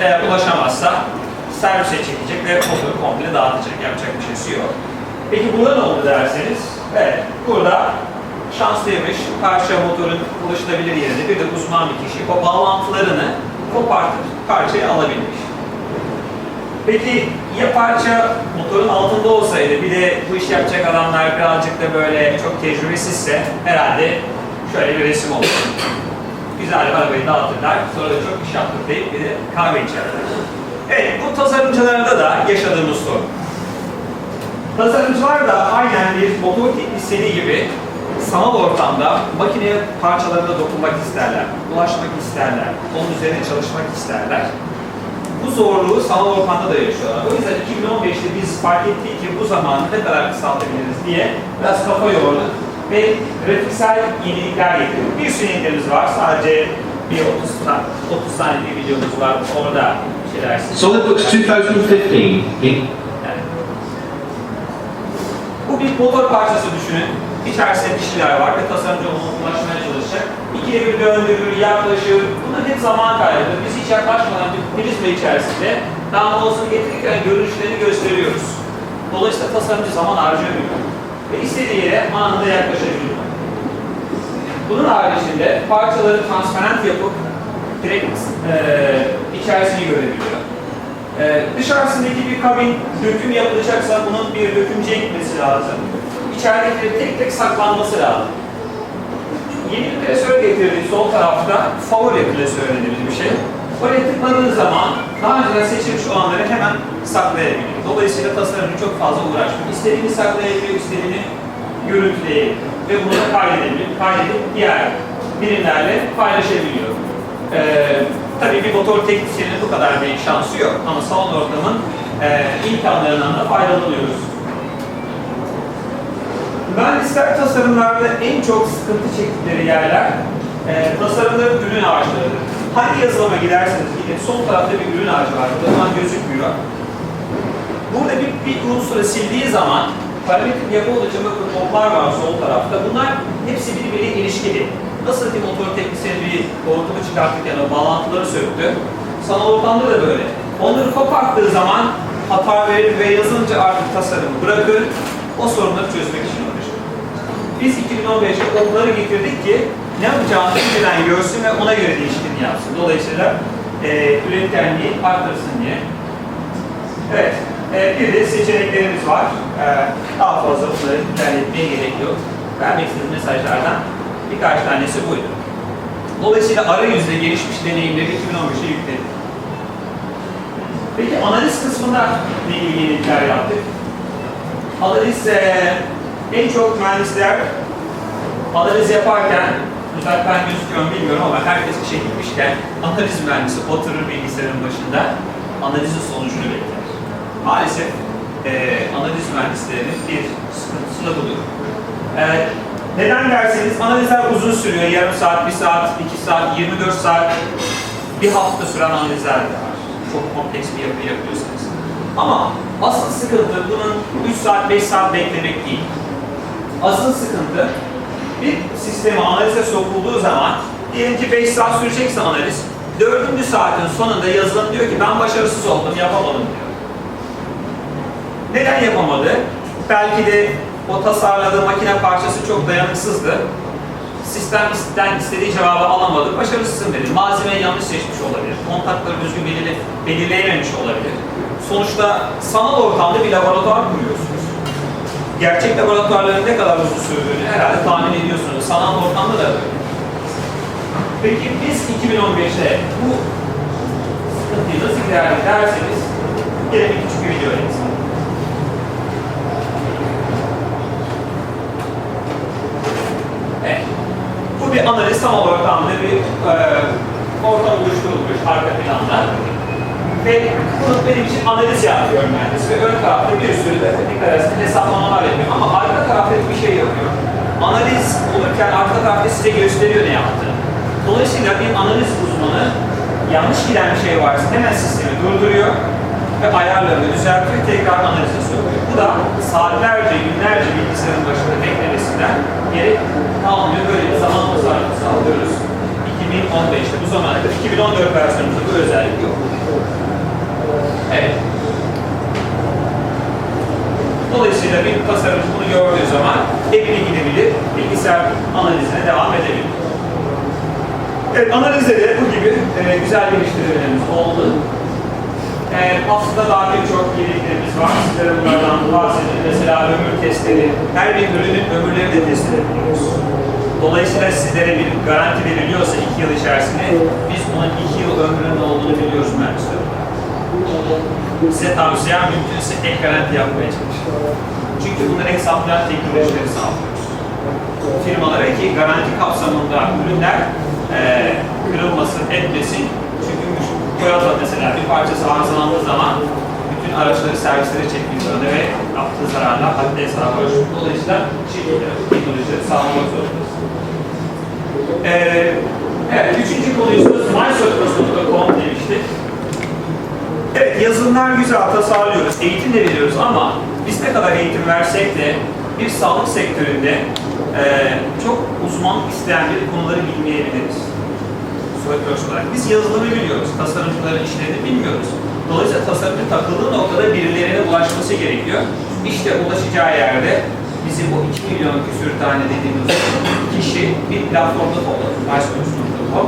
Eğer ulaşamazsa servise çekecek ve motoru komple dağıtacak. Yapacak bir şeysi yok. Peki burada ne oldu derseniz? Evet, burada şanslıymış. Parça motorun ulaşılabilir yerinde bir de uzman bir kişi o bağlantılarını kopartıp parçayı alabilmiş. Peki ya parça motorun altında olsaydı bir de bu iş yapacak adamlar birazcık da böyle çok tecrübesizse herhalde şöyle bir resim olur. Güzel arabayı dağıtırlar, sonra da çok iş yaptık deyip bir de kahve içerler. Evet, bu tasarımcılarda da yaşadığımız sorun. Tasarımcılar da aynen bir motor teknisyeni gibi sanal ortamda makine parçalarına dokunmak isterler, ulaşmak isterler, onun üzerine çalışmak isterler. Bu zorluğu sanal ortamda da yaşıyorlar. O yüzden 2015'te biz fark ettik ki bu zamanı ne kadar kısaltabiliriz diye biraz kafa yorduk ve grafiksel yenilikler getirdik. Bir sürü yeniliklerimiz var. Sadece bir 30 tane, 30 tane bir videomuz var. Orada şeyler SolidWorks 2015 in yani. Bu bir motor parçası düşünün. İçerisinde dişliler var ve tasarımcı ona ulaşmaya çalışacak. İkiye bir döndürür, yaklaşır. Bunların hep zaman kaybıdır. Biz hiç yaklaşmadan bir prizma içerisinde damlasını getirirken görünüşlerini gösteriyoruz. Dolayısıyla tasarımcı zaman harcamıyor. Ve istediği yere anında yaklaşabiliyor. Bunun haricinde parçaları transparent yapıp direkt eee içerisini görebiliyor. Ee, dışarısındaki bir kabin döküm yapılacaksa bunun bir dökümcüye gitmesi lazım. İçeridekileri tek tek saklanması lazım. Yeni bir klasör getirdiği sol tarafta favori klasör dediğimiz bir şey. Oraya tıkladığınız zaman daha önceden seçilmiş olanları hemen saklayabiliyor. Dolayısıyla tasarımcı çok fazla uğraşmıyor. İstediğini saklayabiliyor, istediğini görüntüleyebiliyor. Ve bunu da kaydedebiliyor. Kaydedip diğer birimlerle paylaşabiliyor. Ee, tabii bir motor teknisyeninin bu kadar bir şansı yok ama salon ortamın e, imkanlarından da faydalanıyoruz. Mühendisler tasarımlarda en çok sıkıntı çektikleri yerler e, tasarımların ürün ağaçlarıdır. Hangi yazılıma giderseniz gidin sol tarafta bir ürün ağacı var. Burada şu an gözükmüyor. Burada bir, bir unsuru sildiği zaman parametrik yapı olacak kodlar var sol tarafta. Bunlar hepsi birbiriyle ilişkili. Nasıl ki motor teknisyeni bir hortumu çıkartırken o bağlantıları söktü. Sanal ortamda da böyle. Onları koparttığı zaman hata verir ve yazınca artık tasarımı bırakır. O sorunları çözmek için uğraşır. Biz 2015'te onları getirdik ki ne yapacağını önceden görsün ve ona göre değişikliğini yapsın. Dolayısıyla e, üretkenliği arttırsın diye. Evet, e, bir de seçeneklerimiz var. E, daha fazla bunları ilerletmeye gerek yok. Vermek istediğim mesajlardan birkaç tanesi buydu. Dolayısıyla arayüzde gelişmiş deneyimleri 2015'e yükledik. Peki analiz kısmında ne ilgili yenilikler yaptık? Analiz e, en çok mühendisler analiz yaparken Güzel ben gözüküyorum bilmiyorum ama herkes işe gitmişken analiz mühendisi oturur bilgisayarın başında analizin sonucunu bekler. Maalesef eee analiz mühendislerinin bir sıkıntısı da budur. Eee, neden derseniz analizler uzun sürüyor. Yarım saat, bir saat, iki saat, 24 saat, bir hafta süren analizler de var. Çok kompleks bir yapı yapıyorsanız. Ama asıl sıkıntı bunun 3 saat, 5 saat beklemek değil. Asıl sıkıntı bir sisteme analize sokulduğu zaman diyelim ki 5 saat sürecekse analiz, 4. saatin sonunda yazılım diyor ki ben başarısız oldum, yapamadım diyor. Neden yapamadı? Belki de o tasarladığı makine parçası çok dayanıksızdı. Sistemden istediği cevabı alamadı, başarısızsın dedi. Malzemeyi yanlış seçmiş olabilir, kontakları düzgün belirle, belirleyememiş olabilir. Sonuçta sanal ortamda bir laboratuvar kuruyorsunuz gerçek laboratuvarların ne kadar uzun sürdüğünü herhalde tahmin ediyorsunuz. Sanal ortamda da böyle. Peki biz 2015'te bu sıkıntıyı nasıl giderdik derseniz bir küçük bir video öğretsin. Evet. Bu bir analiz sanal ortamda bir e, ortam oluşturulmuş arka planda. Ve bunu benim için analiz yapıyor mühendis ve ön tarafta bir sürü de arasında hesaplamalar yapıyor ama arka tarafta bir şey yapıyor. Analiz olurken arka tarafta size gösteriyor ne yaptığını. Dolayısıyla bir analiz uzmanı yanlış giden bir şey varsa hemen sistemi durduruyor ve ayarlarını düzeltiyor, tekrar analize sokuyor. Bu da saatlerce, günlerce bilgisayarın başında beklemesinden gerek kalmıyor. Böyle bir zaman tasarrufu sağlıyoruz. 2015'te bu zamana kadar 2014 versiyonunda bu özellik yok. Evet. Dolayısıyla bir tasarımcı bunu gördüğü zaman evine gidebilir, bilgisayar analizine devam edebilir. Evet, analizde de bu gibi e, güzel geliştirmelerimiz oldu. E, aslında daha birçok yeniliklerimiz var. Sizlere bunlardan bahsedeyim. Mesela ömür testleri, her bir ürünün ömürleri de test edebiliyoruz. Dolayısıyla sizlere bir garanti veriliyorsa iki yıl içerisinde, biz onun iki yıl ömrünün olduğunu biliyoruz mühendisler Size tavsiyem mümkünse ek garanti yapmaya çalışın. Çünkü bunları hesaplayan teknolojileri sağlıyoruz. Firmalara ki garanti kapsamında ürünler e, kırılmasın, etmesin. Çünkü Toyota mesela bir parçası arızalandığı zaman bütün araçları servislere zorunda ve yaptığı zararlar haddi hesabı ölçmek. Dolayısıyla şirketlere teknolojileri sağlamak zorundayız. Ee, evet, üçüncü konuyuz mysocross.com demiştik. Evet, yazılımlar güzel, tasarlıyoruz, eğitim de veriyoruz ama biz ne kadar eğitim versek de bir sağlık sektöründe eee, çok uzmanlık isteyen bir konuları bilmeyebiliriz. SolidWorks olarak. Biz yazılımı biliyoruz, tasarımcıların işlerini bilmiyoruz. Dolayısıyla tasarımcı takıldığı noktada birilerine ulaşması gerekiyor. İşte ulaşacağı yerde bizim o 2 milyon küsür tane dediğimiz kişi bir platformda topladı. Mysolid.com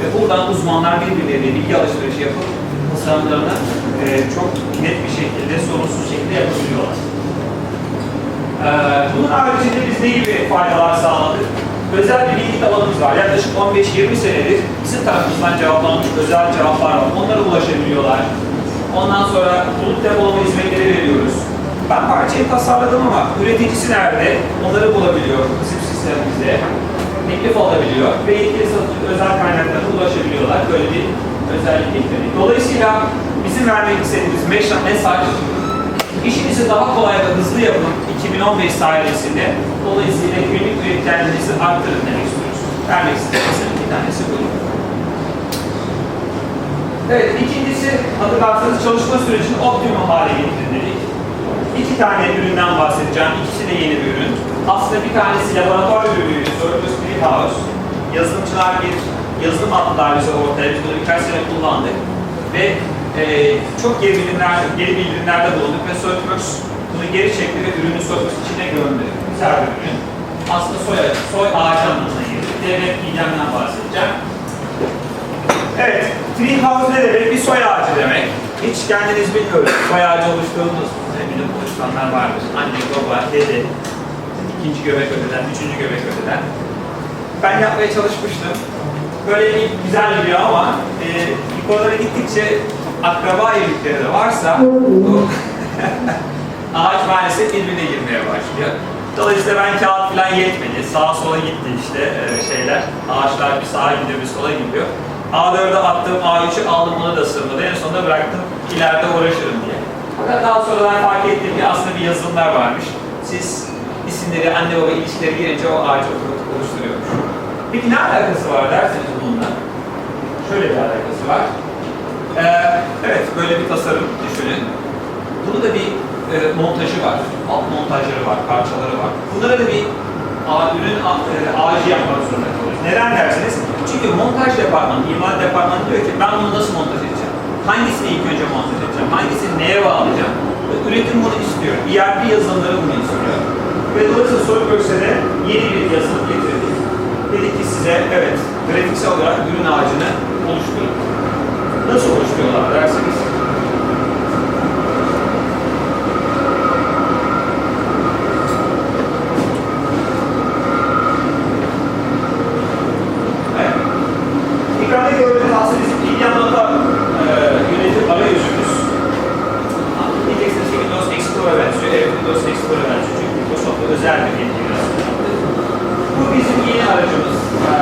ve buradan uzmanlar birbirleriyle bilgi alışverişi yapıp tasarımlarını e, çok net bir şekilde, sorunsuz şekilde yapabiliyorlar. Ee, bunun haricinde biz ne gibi faydalar sağladık? Özel bir bilgi tabanımız var. Yaklaşık 15-20 senedir bizim tarafımızdan cevaplanmış özel cevaplar var. Onlara ulaşabiliyorlar. Ondan sonra bulut depolama hizmetleri veriyoruz. Ben parçayı tasarladım ama üreticisi nerede? Onları bulabiliyor bizim sistemimizde. Teklif alabiliyor ve satıcı özel kaynaklara ulaşabiliyorlar. Böyle bir özellik ekledik. Dolayısıyla bizim vermek istediğimiz mesaj, İşinizi daha kolay ve hızlı yapın 2015 sayesinde. Dolayısıyla günlük üretkenliğinizi arttırın demek istiyoruz. Vermek istediğimizin bir tanesi bu. Evet, ikincisi hatırlarsanız çalışma sürecini optimum hale getirin dedik. İki tane üründen bahsedeceğim. İkisi de yeni bir ürün. Aslında bir tanesi laboratuvar ürünüydü. Surface Greenhouse. Yazılımcılar bir yazılım attılar bize ortaya. Biz bunu birkaç sene kullandık. Ve e, çok geri bildirimler, geri bildirimlerde bulunduk ve SolidWorks bunu geri çekti ve ürünü SolidWorks içine gömdü. Güzel ürün. Aslında soy, soy ağacı anlamına geliyor. Devlet bilgemden bahsedeceğim. Evet, Treehouse ne demek? Bir soy ağacı demek. Hiç kendiniz bilmiyoruz. Soy ağacı oluşturduğunuz eminim oluşturanlar vardır. Anne, baba, dede, ikinci göbek öteden, üçüncü göbek öteden. Ben yapmaya çalışmıştım. Böyle bir güzel geliyor ama e, yukarılara gittikçe akraba evlilikleri de varsa bu ağaç maalesef birbirine girmeye başlıyor. Dolayısıyla ben kağıt falan yetmedi. Sağa sola gitti işte e, şeyler. Ağaçlar bir sağa gidiyor, bir sola gidiyor. A4'e attım, A3'ü aldım, onu da sığmadı. En sonunda bıraktım, ileride uğraşırım diye. Fakat daha sonradan fark ettim ki aslında bir yazılımlar varmış. Siz isimleri, anne baba ilişkileri girince o ağacı oluşturuyormuş. Peki ne alakası var derseniz bununla? Şöyle bir alakası var. Ee, evet, böyle bir tasarım düşünün. Bunu da bir e, montajı var, alt montajları var, parçaları var. Bunlara da bir ürün a- e, ağacı yapmak zorunda kalıyoruz. Neden derseniz? Çünkü montaj departmanı, imar departmanı diyor ki ben bunu nasıl montaj edeceğim? Hangisini ilk önce montaj edeceğim? Hangisini neye bağlayacağım? Üretim bunu istiyor. ERP yazılımları bunu istiyor. Ve dolayısıyla SolidWorks'e de yeni bir yazılım getirdik. Dedik ki size evet grafiksel olarak ürün ağacını oluşturun. Nasıl oluşturuyorlar derseniz Evet. Ekranda gördüğünüz aslında bizim Indian Data e, yönetim arayüzümüz. Diyeceksiniz ki Windows Explorer'a benziyor. Evet Windows Explorer'a benziyor. Çünkü Microsoft'ta özel bir entegrasyon yaptı. Bu bizim yeni aracımız. E,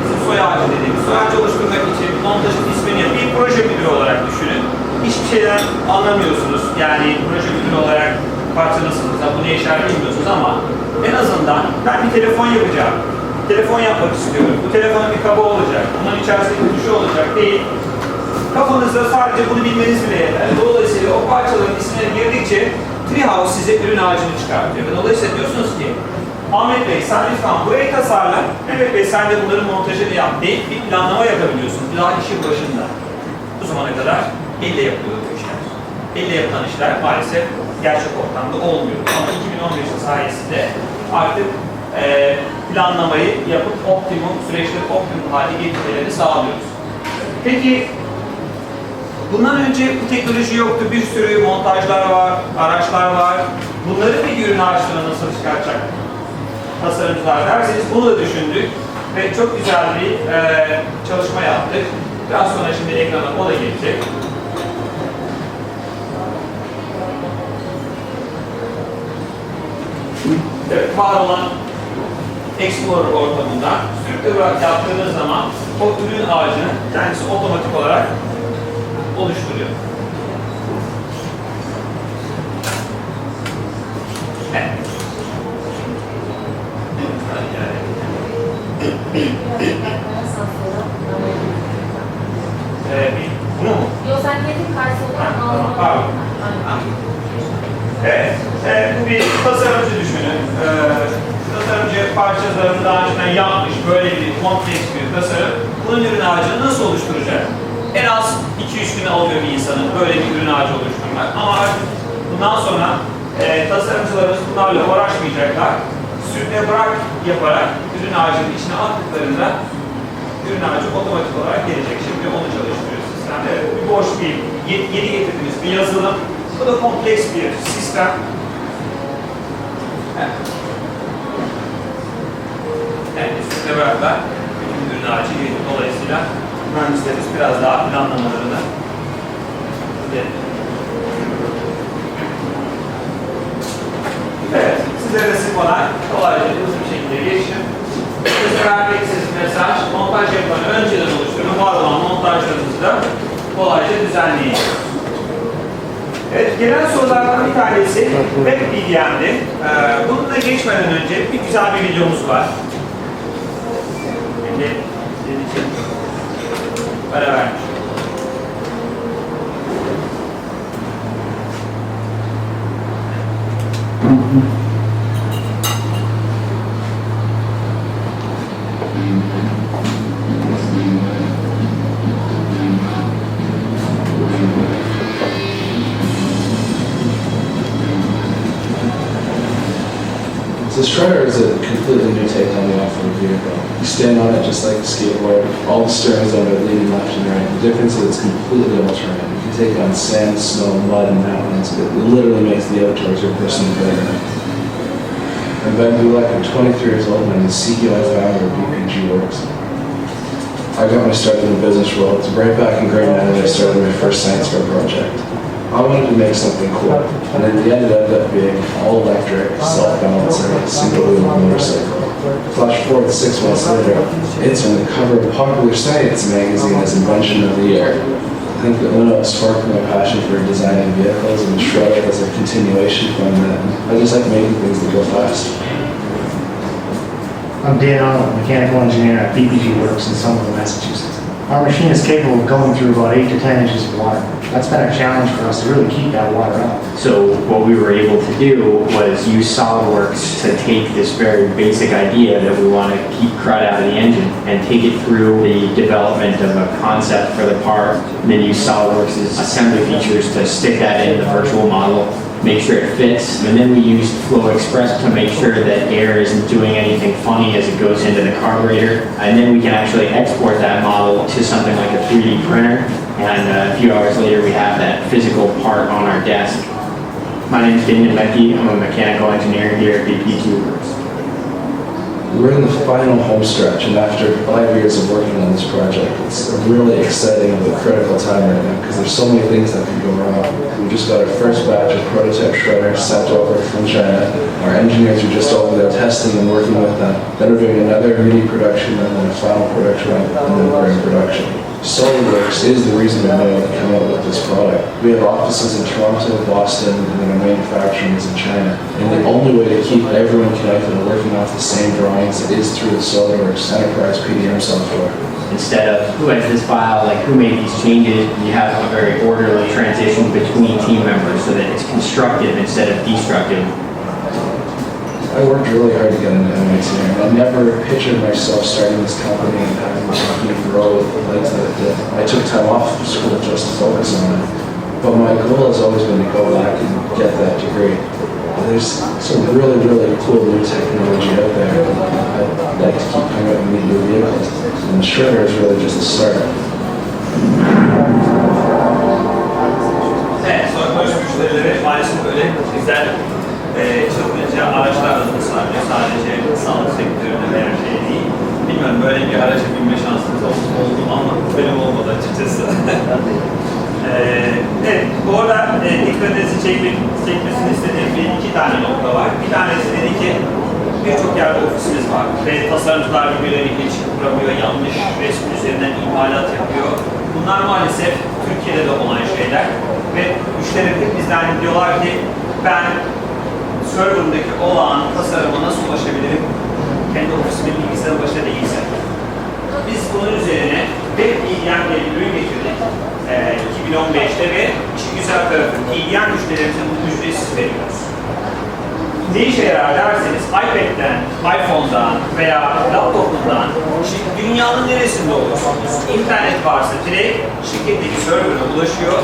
bizim soy ağacı dediğimiz. Soy ağacı oluşturmak için montajın ismini bir proje müdürü olarak düşünün. Hiçbir şeyden anlamıyorsunuz. Yani proje müdürü olarak parçalısınız. Bu ne işler bilmiyorsunuz ama en azından ben bir telefon yapacağım. Telefon yapmak istiyorum. Bu telefonun bir kabı olacak. Bunun içerisinde bir tuşu olacak değil. Kafanızda sadece bunu bilmeniz bile yeter. Dolayısıyla o parçaların ismine girdikçe Treehouse size ürün ağacını çıkartıyor. Ve dolayısıyla diyorsunuz ki Ahmet Bey sen lütfen burayı tasarla. Mehmet Bey sen de bunların montajını yap deyip bir planlama yapabiliyorsunuz. Daha işin başında. Bu zamana kadar elle yapılıyor bu işler. Elle yapılan işler maalesef gerçek ortamda olmuyor. Ama 2015 sayesinde artık e, planlamayı yapıp optimum süreçte optimum hale getirmelerini sağlıyoruz. Peki bundan önce bu teknoloji yoktu. Bir sürü montajlar var, araçlar var. Bunları bir ürün ağaçlarına nasıl çıkartacak tasarımcılar derseniz bunu da düşündük ve çok güzel bir e, çalışma yaptık. Biraz sonra şimdi ekrana o da gelecek. Evet, var olan Explorer ortamında sürükle olarak yaptığınız zaman o ürün ağacını kendisi otomatik olarak oluşturuyor. Evet. Ee, bunu mu? Yok sen getir karşı olarak Ha, alma. tamam, pardon. Evet, bu bir tasarımcı düşünün. E, tasarımcı parçalarını daha önceden yapmış, böyle bir kompleks bir tasarım. Bunun ürün ağacını nasıl oluşturacak? En az 2-3 gün alıyor bir insanın böyle bir ürün ağacı oluşturmak. Ama artık bundan sonra e, tasarımcılarımız bunlarla uğraşmayacaklar. Sürüne bırak yaparak ürün ağacının içine attıklarında ürün ağacı otomatik olarak gelecek. Şimdi onu çalıştırıyor sistemde. Bir boş bir, ye- yeni getirdiğimiz bir yazılım. Bu da kompleks bir sistem. Evet. Üstüne beraber bütün ürün ağacı. Dolayısıyla mühendislerimiz biraz daha planlamalarını Evet, size resim olan kolayca hızlı bir şekilde vermek istediğiniz mesaj, montaj yapmanı önceden oluşturun, var olan montajlarınızı da kolayca düzenleyin. Evet, gelen sorulardan bir tanesi web BDM'di. Ee, bununla geçmeden önce bir güzel bir videomuz var. Ara vermiş. So Strider is a completely new take on the off-road vehicle. You stand on it just like a skateboard. All the steering is under leaning left and right. The difference is it's completely all-terrain. You can take on sand, snow, mud, and mountains. It literally makes the outdoors your personal playground. I'm Ben Dulac. I'm 23 years old and I'm the CEO and founder of BPG Works. I got my start in the business world. It's right back in grade 9 that I started my first science fair project. I wanted to make something cool, and in the end it ended up being all electric, self-balancing, single-wheel motorcycle. Flash forward six months later, it's on the cover of Popular Science magazine as Invention of the Year. I think that Uno sparked my passion for designing vehicles and Shredder as a continuation from that. I just like making things that go fast. I'm Dan Arnold, mechanical engineer at BPG Works in Somerville, Massachusetts. Our machine is capable of going through about eight to 10 inches of water. That's been a challenge for us to really keep that water up. So what we were able to do was use SolidWorks to take this very basic idea that we want to keep crud out of the engine and take it through the development of a concept for the part, and then use SolidWorks' assembly features to stick that in the virtual model, make sure it fits, and then we used Flow Express to make sure that air isn't doing anything funny as it goes into the carburetor, and then we can actually export that model to something like a 3D printer, and uh, a few hours later we have that physical part on our desk. My name is Daniel Leckie. I'm a mechanical engineer here at BPG Works. We're in the final home stretch, and after five years of working on this project, it's a really exciting but critical time right now because there's so many things that can go wrong. We just got our first batch of prototype shredders sent over from China. Our engineers are just over there testing and working with them. Then we're doing another mini production and then a final production and then we're in production. SolidWorks is the reason know to come out with this product. We have offices in Toronto, Boston, and then our manufacturing is in China. And the only way to keep everyone connected and working off the same drawings is through the SolidWorks Enterprise PDM software. Instead of who has this file, like who made these changes, you have a very orderly transition between team members so that it's constructive instead of destructive. I worked really hard to get into MIT, I never pictured myself starting this company and having the company grow with the legs that it did. I took time off from school just to focus on it. But my goal has always been to go back and get that degree. There's some really, really cool new technology out there. I'd like to keep coming up meet new vehicles. And shredder is really just the start. Evet, sonra e, çılgınca araçlarla tasarlıyor. Sadece sağlık sektöründe veya şey değil. Bilmiyorum böyle bir araca binme şansımız oldu, mu ama benim olmadı açıkçası. e, evet, bu arada e, dikkatinizi çekmek, çekmesini istediğim bir iki tane nokta var. Bir tanesi dedi ki birçok yerde ofisimiz var ve tasarımcılar birbirleriyle ilişki kuramıyor, yanlış resmin üzerinden imalat yapıyor. Bunlar maalesef Türkiye'de de olan şeyler ve müşteriler bizden diyorlar ki ben server'ındaki olan tasarıma nasıl ulaşabilirim? Kendi ofisimin bilgisayarın başında değilse. Biz bunun üzerine web EDM diye bir ürün getirdik. Ee, 2015'te ve işin güzel tarafı EDM müşterilerimize bunu ücretsiz veriyoruz. Ne işe yarar derseniz iPad'den, iPhone'dan veya laptopundan şimdi dünyanın neresinde olursanız internet varsa direkt şirketteki server'a ulaşıyor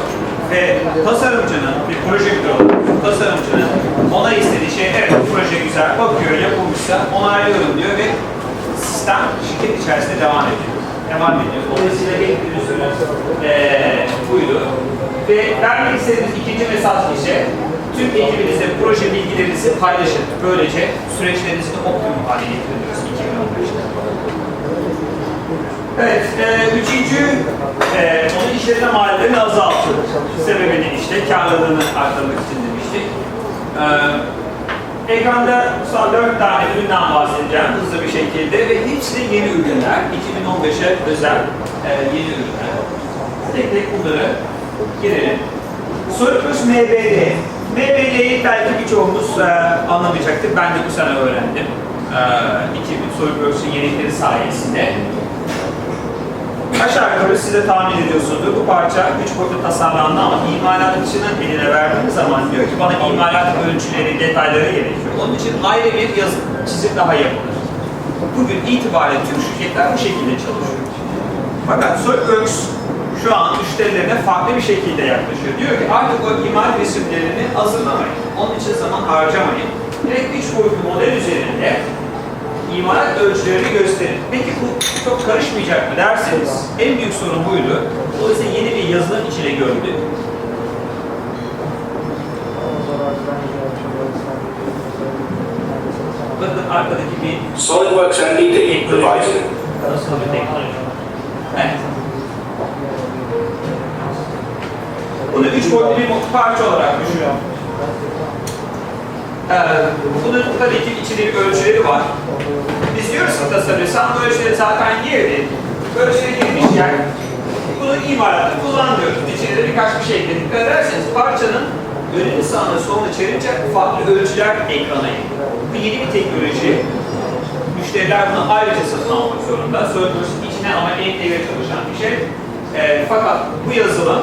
ve tasarımcının bir projektör olarak tasarımcının ona istediği şey evet proje güzel bakıyor yapılmışsa onaylıyorum diyor ve sistem şirket içerisinde devam ediyor. Devam ediyor. Dolayısıyla beklediğimiz ürün eee buydu. Ve vermek istediğimiz ikinci mesaj ise tüm ekibinizle proje bilgilerinizi paylaşın. Böylece süreçlerinizi optimum hale getiriyoruz 2015'te. Evet, e, üçüncü, e, onun işletme maliyetlerini azaltıyor. Sebebini işte karlılığını arttırmak için demiştik. E, ekranda son dört tane üründen bahsedeceğim hızlı bir şekilde ve hepsi yeni ürünler. 2015'e özel e, yeni ürünler. Tek tek bunları girelim. Sorumuz MBD. MBD'yi belki birçoğumuz e, anlamayacaktık. Ben de bu sene öğrendim. E, 2000 Soyurpörs'ün yenilikleri sayesinde. Aşağı yukarı size tahmin ediyorsunuzdur. Bu parça üç boyutlu tasarlandı ama imalatçının eline verdiğiniz zaman diyor ki bana imalat ölçüleri, detayları gerekiyor. Onun için ayrı bir yazı, çizim daha yapılır. Bugün itibariyle tüm şirketler bu şekilde çalışıyor. Fakat SolidWorks şu an müşterilerine farklı bir şekilde yaklaşıyor. Diyor ki artık o imal resimlerini hazırlamayın. Onun için zaman harcamayın. Direkt üç boyutlu model üzerinde imalat ölçülerini gösterin. Peki bu çok karışmayacak mı derseniz en büyük sorun buydu. Dolayısıyla yeni bir yazılım içine gördük. Bakın arkadaki bir SolidWorks MPD provides it. Nasıl bir teknoloji? Evet. Bunu üç boyutlu bir parça olarak düşünüyorum. Ee, bunun tabii ki içinde bir ölçüleri var. Biz diyoruz ki tasarım, sen bu ölçüleri zaten girdin. Ölçüleri girmişken bunu imalatta kullan diyoruz. İçine birkaç bir şey ekledik. Ederseniz parçanın önünü sağını solunu çevirince farklı ölçüler ekrana geliyor. Bu yeni bir teknoloji. Müşteriler bunu ayrıca satın almak zorunda. SolidWorks'un içine ama entegre çalışan bir şey. Ee, fakat bu yazılım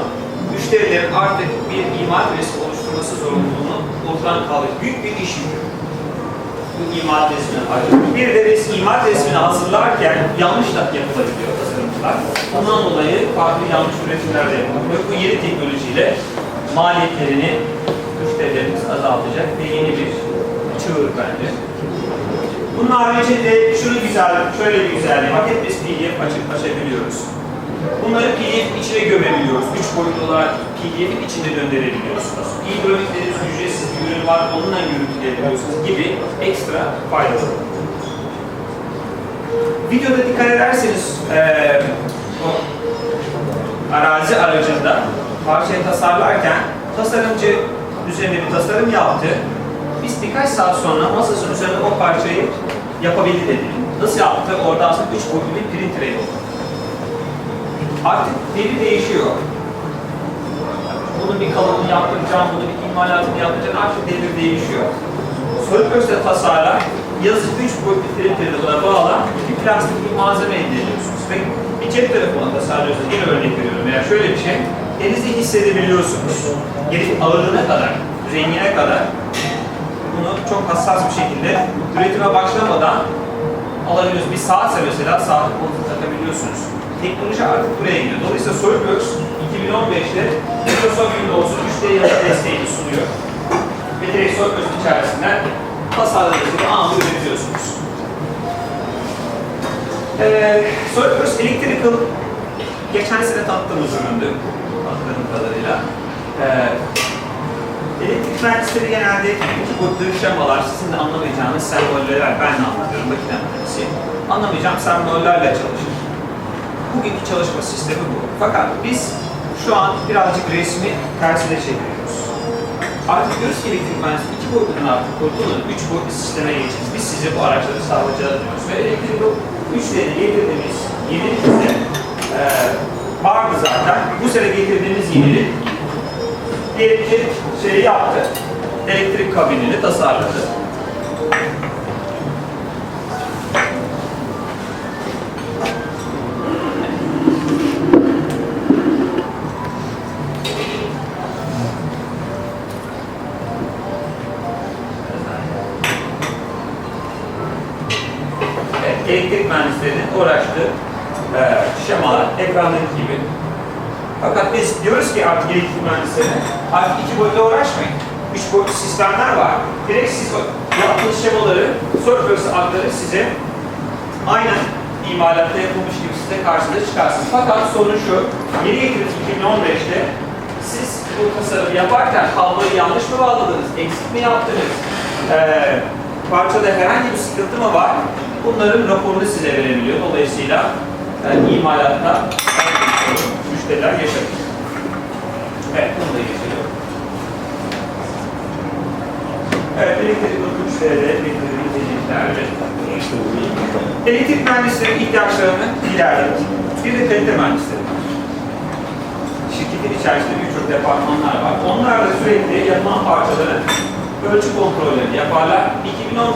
müşterilerin artık bir imal resmi oluşturması zorunluluğunu ortadan kaldırıyor. Büyük bir iş. Bu imal resmini açıyor. Bir de res, imal resmini hazırlarken yanlış da yapılabiliyor tasarımcılar. Ondan dolayı farklı yanlış üretimler de yapılıyor. Bu yeni teknolojiyle maliyetlerini müşterilerimiz azaltacak ve yeni bir çığır bence. Bunun haricinde şunu güzel, şöyle bir güzelliği biz PDF açıp açabiliyoruz. Bunları PDF içine gömebiliyoruz. Üç boyutlu olarak PDF'in içinde döndürebiliyorsunuz. E-Drawing dediğimiz ücretsiz bir ürün var, onunla yürütülebiliyorsunuz gibi ekstra faydalı. Videoda dikkat ederseniz eee o arazi aracında parçayı tasarlarken tasarımcı üzerine bir tasarım yaptı. Biz birkaç saat sonra masasının üzerinde o parçayı yapabildi dedi. Nasıl yaptı? Orada aslında üç boyutlu bir printer oldu. Artık devir değişiyor. Bunun bir kalıbını yaptıracağım, bunun bir imalatını yaptıracağım. Artık devir değişiyor. SolidWorks'te tasarlar, yazı 3 boyutlu buna bağlan, iki plastik bir malzeme elde ediyorsunuz. Ve bir cep telefonu tasarlıyorsunuz. Yine örnek veriyorum. Veya şöyle bir şey, elinizde hissedebiliyorsunuz. Gerek ağırlığına kadar, rengine kadar bunu çok hassas bir şekilde üretime başlamadan alabiliyorsunuz. Bir saatse mesela saat kolunuza takabiliyorsunuz. Teknoloji artık buraya gidiyor. Dolayısıyla SolidWorks 2015'te Microsoft Windows'un 3D yazı desteğini sunuyor. Ve direkt Surface'ın içerisinden tasarladığınız gibi anında üretiyorsunuz. Ee, Surface Electrical geçen sene tanıttığımız üründü. Hatırladığım kadarıyla. Ee, elektrik mühendisleri genelde iki boyutlu şemalar, sizin de anlamayacağınız sembollerler, ben de anlatıyorum, makine mühendisi. Anlamayacağım sembollerle çalışır. Bugünkü çalışma sistemi bu. Fakat biz şu an birazcık resmi tersine çeviriyoruz. Artık diyoruz ki elektrik mühendisliği iki boyutludan artık kurtulun, üç boyutlu sisteme geçeceğiz. Biz size bu araçları sağlayacağız diyoruz. Ve elektrik bu üçleri getirdiğimiz yenilik bize e, vardı zaten. Bu sene getirdiğimiz yenilik ki şeyi yaptı. Elektrik kabinini tasarladı. Uğraştığı e, şemalar ekrandaki gibi. Fakat biz diyoruz ki artık elektrik mühendislerine artık iki boyutla uğraşmayın. Üç boyutlu sistemler var. Direkt siz yaptığınız şemaları, Surface aktarır size aynen imalatta yapılmış gibi size karşınıza çıkarsın. Fakat sorun şu, yeni getirdik 2015'te siz bu tasarımı yaparken kabloyu yanlış mı bağladınız, eksik mi yaptınız, ee, parçada herhangi bir sıkıntı mı var? Bunların raporunu size verebiliyor. Dolayısıyla e, imalatta müşteriler yaşadı. Evet, bunu da geçiyorum. Evet, elektrik grubu müşterileri, elektrik izleyicilerle. Elektrik mühendislerinin ihtiyaçlarını giderdik. Bir de kalite mühendisleri var. Şirketin içerisinde birçok departmanlar var. Onlar da sürekli yapılan parçaların ölçü kontrollerini yaparlar. 2010 No.